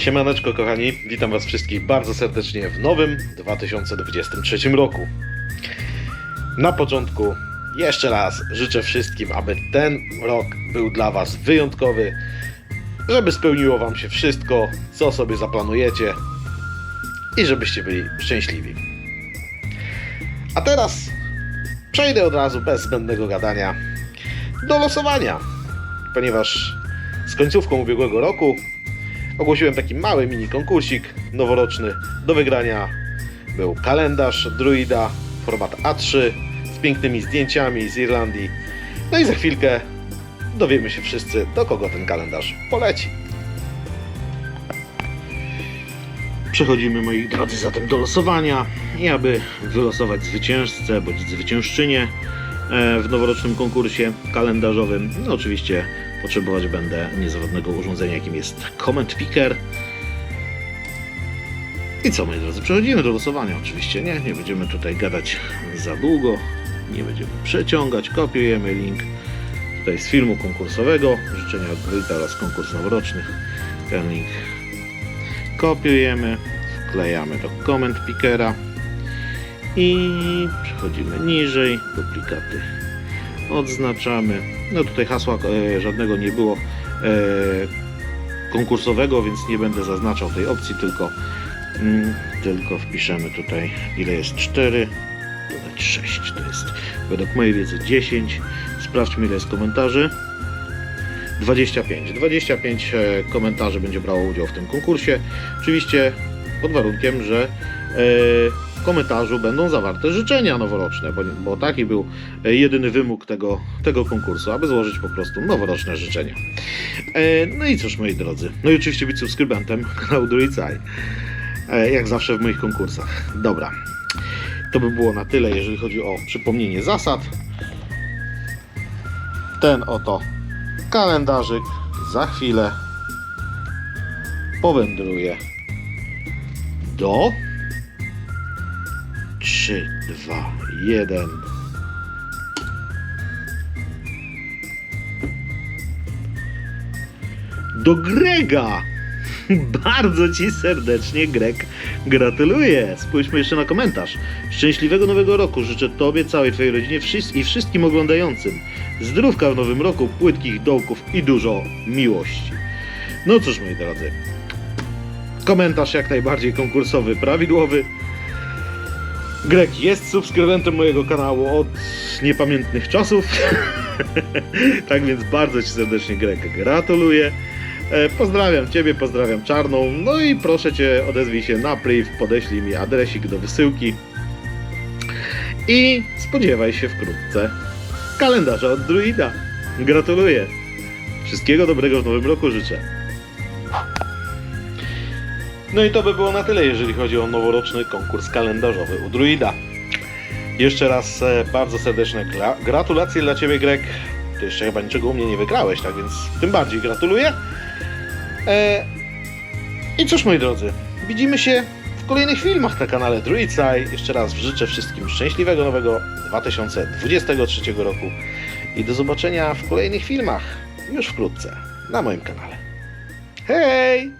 Siemaneczko kochani, witam was wszystkich bardzo serdecznie w nowym 2023 roku. Na początku jeszcze raz życzę wszystkim, aby ten rok był dla was wyjątkowy, żeby spełniło wam się wszystko, co sobie zaplanujecie i żebyście byli szczęśliwi. A teraz przejdę od razu bez zbędnego gadania do losowania, ponieważ z końcówką ubiegłego roku ogłosiłem taki mały mini konkursik noworoczny. Do wygrania był kalendarz druida, format A3 z pięknymi zdjęciami z Irlandii. No i za chwilkę dowiemy się wszyscy, do kogo ten kalendarz poleci. Przechodzimy, moi drodzy, zatem do losowania. I aby wylosować zwycięzcę bądź zwyciężczynię e, w noworocznym konkursie kalendarzowym, no oczywiście potrzebować będę niezawodnego urządzenia, jakim jest Comment Picker. I co, moi drodzy, przechodzimy do losowania. Oczywiście nie, nie będziemy tutaj gadać za długo, nie będziemy przeciągać. Kopiujemy link tutaj z filmu konkursowego, życzenia od Wojta oraz konkurs noworoczny. Ten link kopiujemy, wklejamy do Comment Pickera i przechodzimy niżej, duplikaty odznaczamy. No tutaj hasła e, żadnego nie było e, konkursowego, więc nie będę zaznaczał tej opcji, tylko, mm, tylko wpiszemy tutaj ile jest 4, dodać 6, to jest według mojej wiedzy 10. Sprawdźmy ile jest komentarzy. 25. 25 e, komentarzy będzie brało udział w tym konkursie. Oczywiście pod warunkiem, że komentarzu będą zawarte życzenia noworoczne, bo, bo taki był e, jedyny wymóg tego, tego konkursu, aby złożyć po prostu noworoczne życzenia. E, no i cóż, moi drodzy, no i oczywiście być subskrybentem kanału Druicaj, e, jak zawsze w moich konkursach. Dobra, to by było na tyle, jeżeli chodzi o przypomnienie zasad. Ten oto kalendarzyk za chwilę powędruje do 3, 2, 1. Do Grega! Bardzo Ci serdecznie, Greg, gratuluję. Spójrzmy jeszcze na komentarz. Szczęśliwego nowego roku życzę Tobie, całej Twojej rodzinie i wszystkim oglądającym. Zdrówka w nowym roku, płytkich dołków i dużo miłości. No cóż, moi drodzy. Komentarz jak najbardziej konkursowy, prawidłowy. Greg jest subskrybentem mojego kanału od niepamiętnych czasów. tak więc bardzo Ci serdecznie, Greg, gratuluję. E, Pozdrawiam Ciebie, pozdrawiam Czarną. No i proszę Cię, odezwij się na priv, podeślij mi adresik do wysyłki. I spodziewaj się wkrótce kalendarza od Druida. Gratuluję. Wszystkiego dobrego w nowym roku życzę. No i to by było na tyle, jeżeli chodzi o noworoczny konkurs kalendarzowy u Druida. Jeszcze raz e, bardzo serdeczne gra- gratulacje dla Ciebie, Greg. Ty jeszcze chyba niczego u mnie nie wygrałeś, tak więc tym bardziej gratuluję. E, I cóż, moi drodzy, widzimy się w kolejnych filmach na kanale Druidside. Jeszcze raz życzę wszystkim szczęśliwego nowego 2023 roku i do zobaczenia w kolejnych filmach już wkrótce na moim kanale. Hej!